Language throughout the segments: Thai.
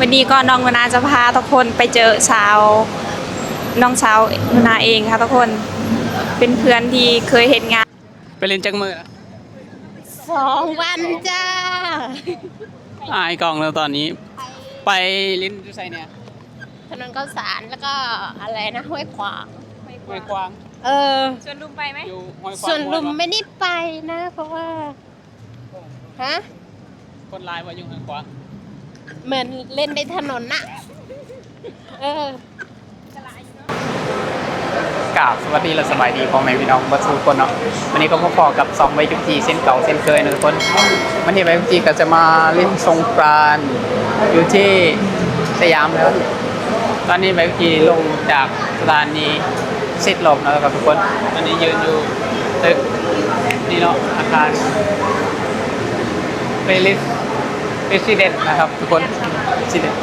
วันนี้ก็น้องนาจะพาทุกคนไปเจอสาวน้องสาวนาเองค่ะทุกคนเป็นเพื่อนที่เคยเห็นงาน ไปเล่นจักมือนะสองวันจ้าอายกล่องแล้วตอนนี้ ไปเล่นดูไซเนี่ยถนนข้าวสารแล้วก็อะไรนะห้วยขวางห้วยกวางเออชวนลุมไปไหมอยู่ห้วยกวางส่วนลุมไม่ได้ไปนะ เพราะว่าฮะคนลายว่าอยู่ห้วยกวาง เหมือนเล่นในถนนน่ะ เออกราบสวัสดีและสบายดีพ่อแม่พี่น้องบัสุคนเนาะวันนี้ก็พบกับสองใบจุกจีเส้นเก่าเส้นเคยนะทุกคนวันนี้ใบจุกจีก็จะมาเล่นสงกรานต์อยู่ที่สยามแล้ว ตอนนี้ใบจุกจีลงจากสถานีสิทธิ์ลมแล้วครับทุกคนตอนนี้ยืนอยู่ตึกนี่เนาะอาคารเ e ลิส เ e ส i เดนนะครับ ทุกคนสิเดน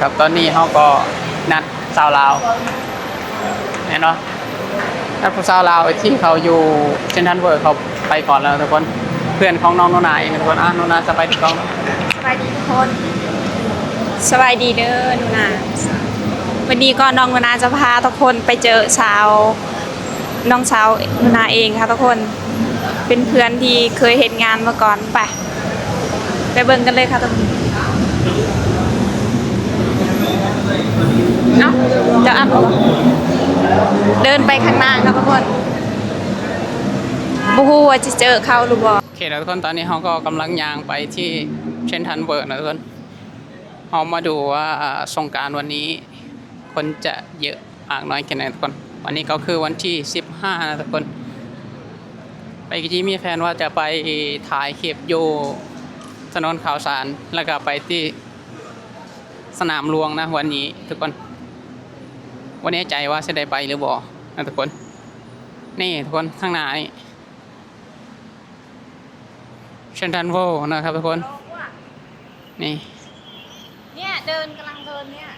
ครับตอนนี้เขาก็นัดสาวลาวแน่เนาะนักฟุตซอลลาวที่เขาอยู่เซนทรัลเวิร์เขาไปก่อนแล้วทุกคนเพื่อนของน้องโนนาเองทุกคนอะโนนาจะไปที่กล้องสบายดีทุกคนสบายดีเด้อหนูนาวันนี้ก็น้องนาจะพาทุกคนไปเจอสาวน้องสาวหนูนาเองค่ะทุกคน เป็นเพื่อนที่เคยเห็นงานมาก่อนไป ไปเบิ่งกันเลยค่ะทุกคนเอ้าจะอัดเหรอเดินไปข้างหน้าค่ะทุกคนบูฮูว่าจะเจอเขาหรือเปล่าโอเคทุกคนตอนนี้เขาก็กำลังย่างไปที่เซนทรัลเวิร์นะทุกคนเขามาดูว่าสงการวันนี้ คนจะเยอะมากน้อยแค่ไหนทุกคน วันนี้ก็คือวันที่ 15 นะทุกคน ไปกิจีมีแฟนว่าจะไปถ่ายคลิปอยู่ ถนนข่าวสารแล้วก็ไปที่สนามหลวงนะวันนี้ทุกคน วันนี้ใจว่าจะได้ไปหรือบ่นะทุกคน นี่ทุกคนข้างหน้านี่เชนทันโวนะครับทุกคน นี่ เนี่ยเดินกำลังเดินเนี่ย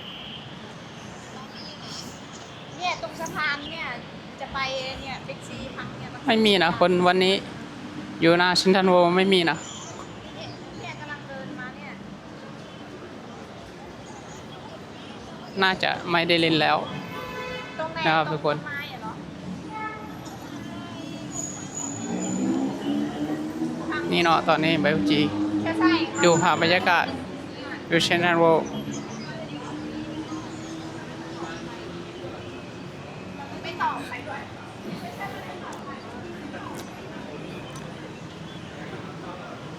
เนี่ยตรงสะพานเนี่ยจะไปเนี่ยบิ๊กซีพังเนี่ยไม่มีนะคนวันนี้อยู่หน้าเชนทันโวไม่มีนะ เนี่ยเนี่ยกำลังเดินมาเนี่ย น่าจะไม่ได้เล่นแล้วตรงไหนนะครับทุกคนต้นไม้อะเหรอนี่เนาะตอนนี้ไบจีใช่ใช่ดูภาพบรรยากาศอยู่เชนทันโวไม่ต่อใครด้วย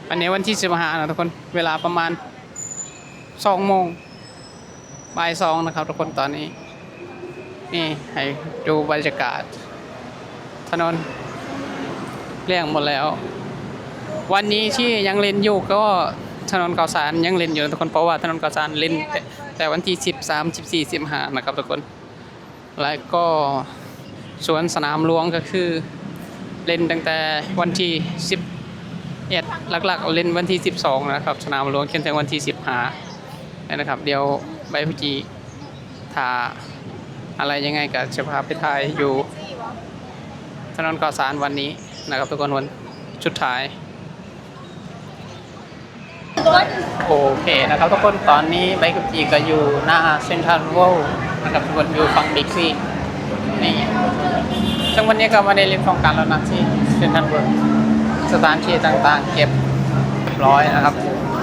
วันนี้วันที่สิบห้านะทุกคน เวลาประมาณสองโมง บ่ายสองนะครับทุกคนตอนนี้ นี่ให้ดูบรรยากาศ ถนนเรียงหมดแล้ว วันนี้ที่ยังเล่นอยู่ก็ถนนข่าสารยังเล่นอยู่ทุกคนเพราะว่าถนนข่าสารเล่นแต่แต่วันที่สิบสามสิบสี่สิบห้านะครับทุกคน แล้วก็สวนสนามหลวงก็คือเล่นตั้งแต่วันที่สิบเอ็ดหลักๆ เล่นวันที่12นะครับ สนามหลวงเขียนถึงวันที่15นะครับ เดี๋ยว ใบพุจีถ้าอะไรยังไงก็จะพาไปถ่ายอยู่ถนนก่อสารวันนี้นะครับทุกคนวันชุดท้าย โอเคนะครับทุกคนตอนนี้ใบกุจีก็อยู่หน้าเซ็นทรัลเวิลด์นะครับทุกคนอยู่ฝั่งบิ๊กซีนี่ซึ่งวันนี้ก็มาได้เล่นสงการแล้วนะที่เซ็นทรัลเวิลด์สถานที่ต่างๆ เก็บเรียบร้อยนะครับ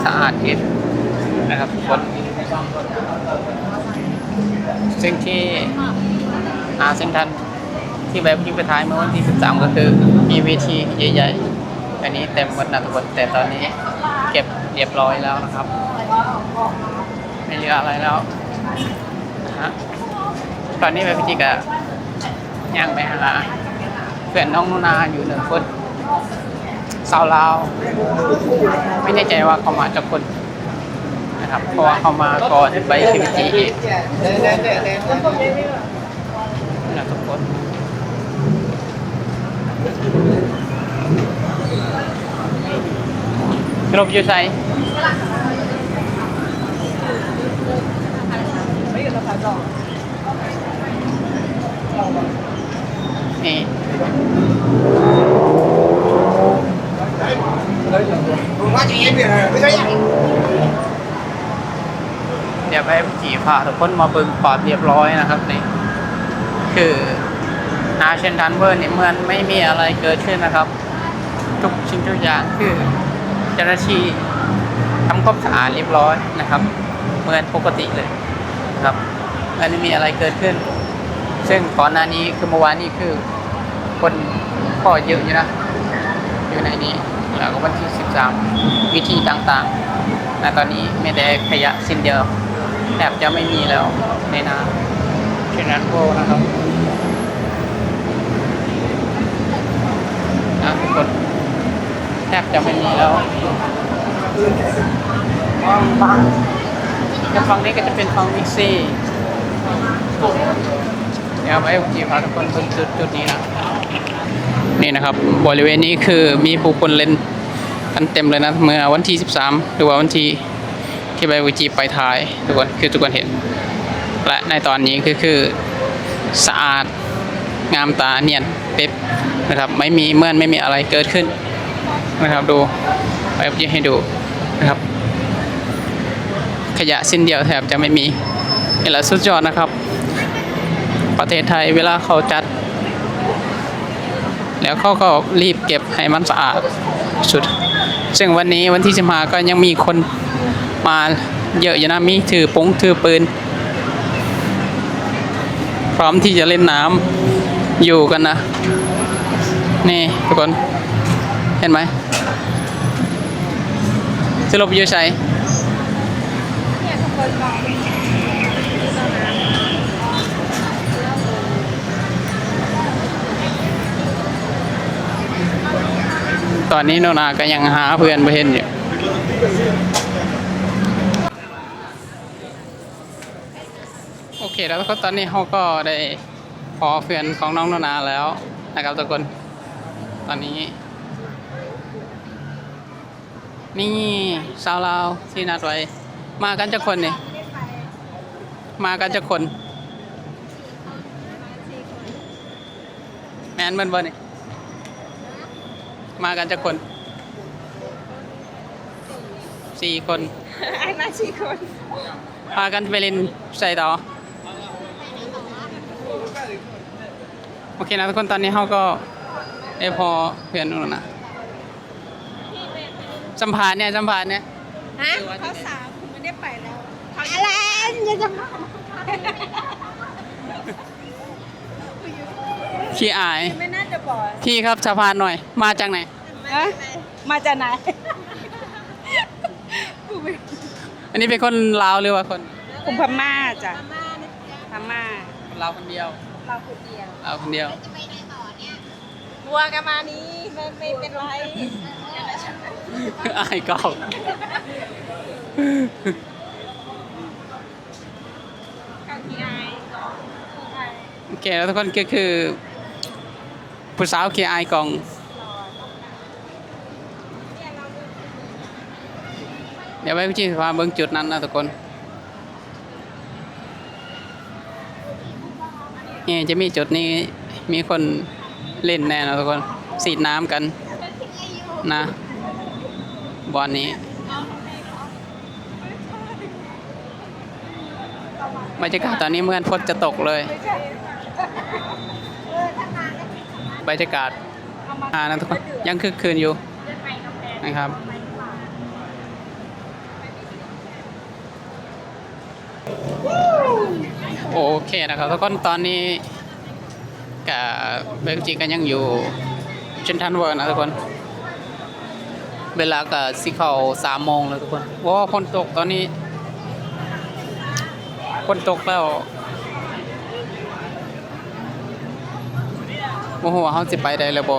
สะอาดเก็บนะครับทุกคน ซึ่งที่อาเซนทันที่แบบที่ไปท้ายเมื่อวันที่ 13 ก็คือมีเวทีใหญ่ๆ อันนี้เต็มหมดนะทุกคนแต่ตอนนี้เก็บเรียบร้อยแล้วนะครับ ไม่เหลืออะไรแล้วนะฮะตอนนี้แบบพิจิกะย่างไปหาเพื่อนน้องนุนาอยู่หนึ่งคนสาวลาว ไม่แน่ใจว่าเขามาจากคน นะครับ เพราะว่าเขามาก่อนไปทีวีจีนะทุกคนสรุปอยู่ไซนี่ พาทุกคนมาเบิ่งปอดเรียบร้อยนะครับนี่คือนาเชนทันเวอร์นี่เหมือนไม่มีอะไรเกิดขึ้นนะครับ ทุกชิ้นทุกอย่างคือเจ้าหน้าที่ทำความสะอาดเรียบร้อยนะครับเหมือนปกติเลยนะครับมันไม่มีอะไรเกิดขึ้น ซึ่งก่อนหน้านี้คือเมื่อวานนี้คือคนก็เยอะอยู่นะอยู่ในนี้แล้วก็วันที่ 13 วิธีต่างๆนะตอนนี้ไม่ได้ขยะสิ้นเดียว แทบจะไม่มีแล้วในน้ำเช่นนั้นโพนะครับนะทุกคนแทบจะไม่มีแล้วฟังฟังฝั่งนี้ก็จะเป็นฝั่งมิกซี่เดี๋ยวไปจีพาทุกคนเพิ่งจุดจุดนี้นะนี่นะครับบริเวณนี้คือมีผู้คนเล่นกันเต็มเลยนะเมื่อวันที่ 13 หรือว่าวันที่ ที่ไปวิจีไปถ่ายทุกคนคือทุกคนเห็น และในตอนนี้คือคือสะอาดงามตาเนียนเป๊ะนะครับไม่มีเมื่อนไม่มีอะไรเกิดขึ้นนะครับดูไปวิจีให้ดูนะครับ ขยะสิ้นเดียวแทบจะไม่มีนี่แหละสุดยอดนะครับ ประเทศไทยเวลาเขาจัด แล้วเขาก็รีบเก็บให้มันสะอาดสุด ซึ่งวันนี้วันที่สิมาก็ยังมีคน มาเยอะอยู่นะมีถือปงถือปืน พร้อมที่จะเล่นน้ำอยู่กันนะ นี่ทุกคน เห็นไหมสรุปอยู่ใช่ตอนนี้โนนาก็ยังหาเพื่อนไม่เห็นอยู่ โอ เคแล้วก็ตอนนี้เขาก็ได้พอเพื่อนของน้องโนนาแล้วนะครับทุกคน ตอนนี้ นี่สาวลาวที่นัดไว้ มากันจะคนนี่มากันจะคนแมนมันบ่นี่มากันจะคนสี่คนไอ้มาชีคนพากันไปเล่นใส่ต่อ โอเคนะทุกคนตอนนี้เขาก็ได้พอเพื่อนนู่นนะสัมภาษณ์เนี่ยสัมภาษณ์เนี่ยฮะเขาสามคุณไม่ได้ไปแล้วอะไรอย่าจะมาขี้อายไม่น่าจะบอกพี่ครับสะพานหน่อย มาจากไหนฮะมาจากไหนอันนี้เป็นคนลาวหรือว่าคนคุณพม่าจ้ะพม่าคนลาวคนเดียว เราคนเดียวลาวคนเดียวบัวกันมานี้ไม่ไม่เป็นไรอายกอกกันที่ไอโอเคแล้วทุกคนก็คือ ผู้สาวขี้อายกอง เดี๋ยวไปพี่จีพาเบิ้งจุดนั้นนะทุกคน นี่จะมีจุดนี้มีคนเล่นแน่นะทุกคนสีดน้ำกันนะบอลนี้บรรยากาศตอนนี้เหมื่อนฝนจะตกเลย บรรยากาศอ่านะทุกคนยังคึกคืนอยู่นะครับ โอเคนะครับทุกคนตอนนี้กับเบลจิกก็ยังอยู่เชนทันเวิร์นะทุกคน เวลาก็สิเข้าสามโมงแล้วทุกคนว้าฝนตกตอนนี้ฝนตกแล้วโมโหว่าเขาสิไปได้แล้วบ่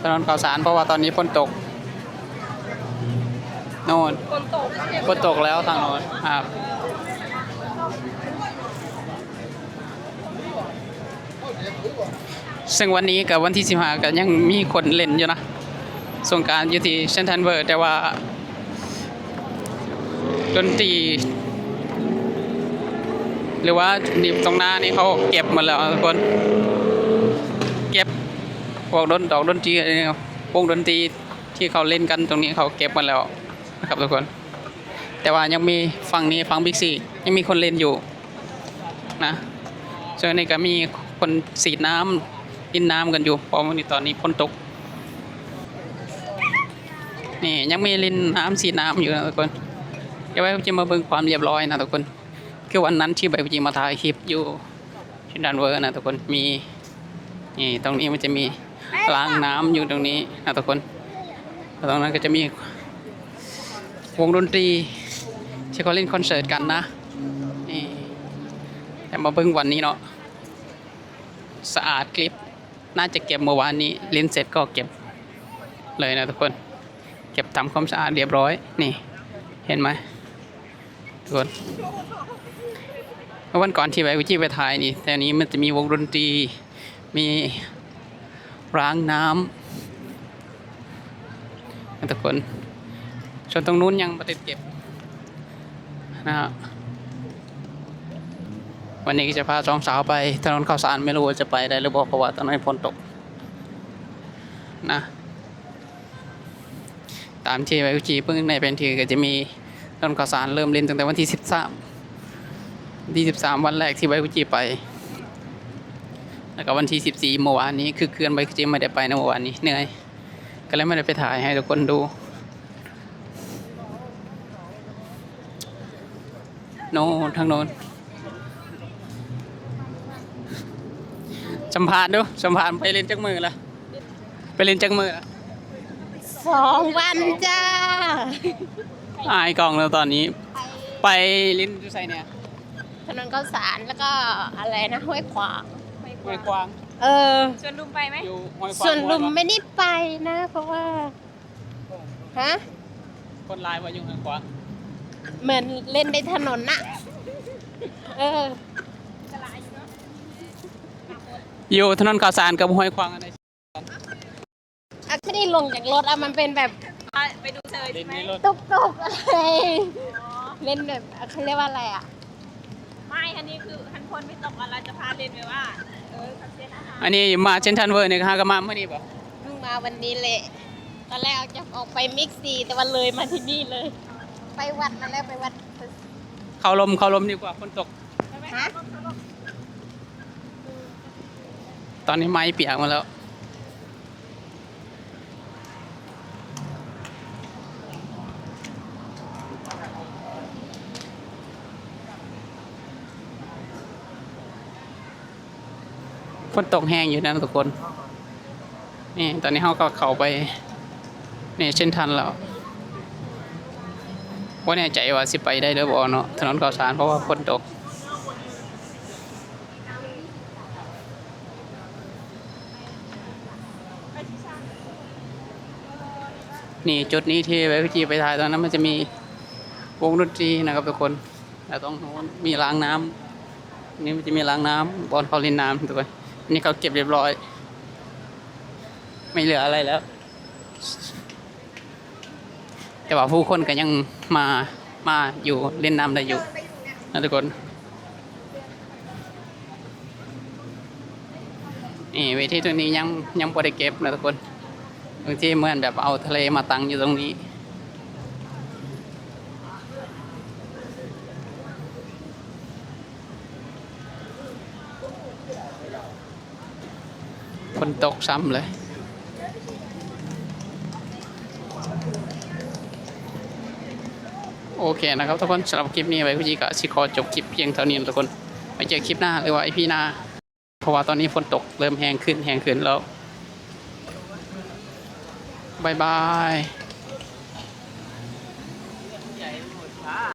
ถนนข่าวสารเพราะว่าตอนนี้ฝนตกโน่นคนตกฝนตกแล้วทางโน้นครับ ซึ่งวันนี้กับวันที่สิบห้าก็ยังมีคนเล่นอยู่นะสงการอยู่ที่เซนทันเวิร์แต่ว่าดนตรี หรือว่านี่ตรงหน้านี่เขาเก็บหมดแล้วทุกคน เก็บพวกดนดอกดนตรีอะไรเนี่ยวงดนตรีที่เขาเล่นกันตรงนี้เขาเก็บหมดแล้วนะครับทุกคน แต่ว่ายังมีฝั่งนี้ฝั่งบิ๊กซียังมีคนเล่นอยู่นะส่วนนี้ก็มีคนสีดน้ำ ดินน้ำกันอยู่เพราะว่านี่ตอนนี้ฝนตกนี่ยังไมีลินน้ำสีน้ำอยู่นะทุกคนเดี๋ยวไว้มจะมาเบิ่งความเรียบร้อยนะทุกคนคือวันนั้นที่ใบจริงมาถ่ายคลิปอยู่ที่ดันเวอร์นะทุกคนมีนี่ตรงนี้มันจะมีล้างน้ำอยู่ตรงนี้นะทุกคนตรงนั้นก็จะมีวงดนตรีที่เขาเล่นคอนเสิร์ตกันนะนี่แต่มาเบิ่งวันนี้เนาะสะอาดคลิป น่าจะเก็บเมื่อวานนี้เล่นเสร็จก็เก็บเลยนะทุกคน เก็บทำความสะอาดเรียบร้อย นี่ เห็นไหมทุกคนเมื่อวันก่อนที่ไปวิจิไปถ่ายนี่ แต่อันนี้มันจะมีวงดนตรี มีร้างน้ำนะทุกคนส่วนตรงนู้นยังไม่ได้เก็บนะฮะ วันนี้ก็จะพาสองสาวไปถนนข้าวสารไม่รู้ว่าจะไปได้หรือเปล่าเพราะว่าตอนนั้ฝนตกนะตามที่ไปวิจิเพิ่งในเป็นทีก็จะมีถนนข้าวสารเริ่มเล่นตั้งแต่วันที่สิบสามที่สิบสามวันแรกที่ไบคุจิไป แล้วก็วันที่สิบสี่เมื่อวานนี้คือเคลื่อนไบคุจิไม่ได้ไปนเมื่อวานนี้เหนื่อยก็เลยไม่ได้ไปถ่ายให้ทุกคนดูโน่นทางโน้น สัมภาษณ์ดูสัมภาษณ์ไปเล่นจักมือละไปเล่นจักมือละสองวันจ้าอายกล้องแล้วตอนนี้ ไปเล่นจุไซเนี่ยถนนข้าวสารแล้วก็อะไรนะห้วยขวางห้วยกวางเออชวนลุงไปไหมอยู่ห้วยกวางส่วนลุมห้วยกวางไม่ได้ไปนะ เพราะว่าฮะคนลายว่าอยู่ห้วยกวางเหมือนเล่นในถนนน่ะเออ อยู่ถนนข่าวสารกับห้วยควางอะไรอะไม่ได้ลงจากรถอะมันเป็นแบบไปดูเชยเล่ใช่นไหมในรถตุกตุกๆอะไรเล่นแบบเขาเรียกว่าอะไรอะไม่อันนี้คือทันคนไม่ตกอะไรจะพาเล่นไปว่าเออคอนเซ็ปต์อาหารอันนี้มาเชนทันเวอร์เนี่ยฮะก็มาเมื่อนี้ป่ะเพิ่งมาวันนี้เลยตอนแรกจะออกไปมิกซีแต่วันเลยมาที่นี่เลย ไปวัดมาแล้วไปวัด เข้าลมเข้าลมดีกว่าฝนตกฮะ ตอนนี้ไม้เปียกมาแล้ว ฝนตกแห้งอยู่นะทุกคน นี่ตอนนี้เขาก็เข้าไปนี่เช่นทันแล้วว่าแน่ใจว่าสิไปได้หรือเปล่าเนาะถนนข่าวสารเพราะว่าฝนตก นี่จุดนี้ที่ไปพิจีไปถ่ายตอนนั้นมันจะมีวงดนตรีนะครับทุกคนแล้วตรงมีรางน้ำนี่มันจะมีรางน้ำบอลเขาเล่นน้ำทุกคนนี่เขาเก็บเรียบร้อย ไม่เหลืออะไรแล้ว แต่ว่าผู้คนก็ยังมามาอยู่เล่นน้ำได้อยู่นะทุกคนนี่เวทีตัวนี้ยังยังบ่ได้เก็บนะทุกคน บางทีเหมือนแบบเอาทะเลมาตั้งอยู่ตรงนี้ฝนตกซ้ำเลยโอเคนะครับทุกคนสำหรับคลิปนี้ไว้พี่จีก็สิขอจบคลิปเพียงเท่านี้นะทุกคนไว้เจอคลิปหน้าหรือว่าไอพี่หน้า เพราะว่าตอนนี้ฝนตกเริ่มแห้งขึ้นแห้งขึ้นแล้ว บายบาย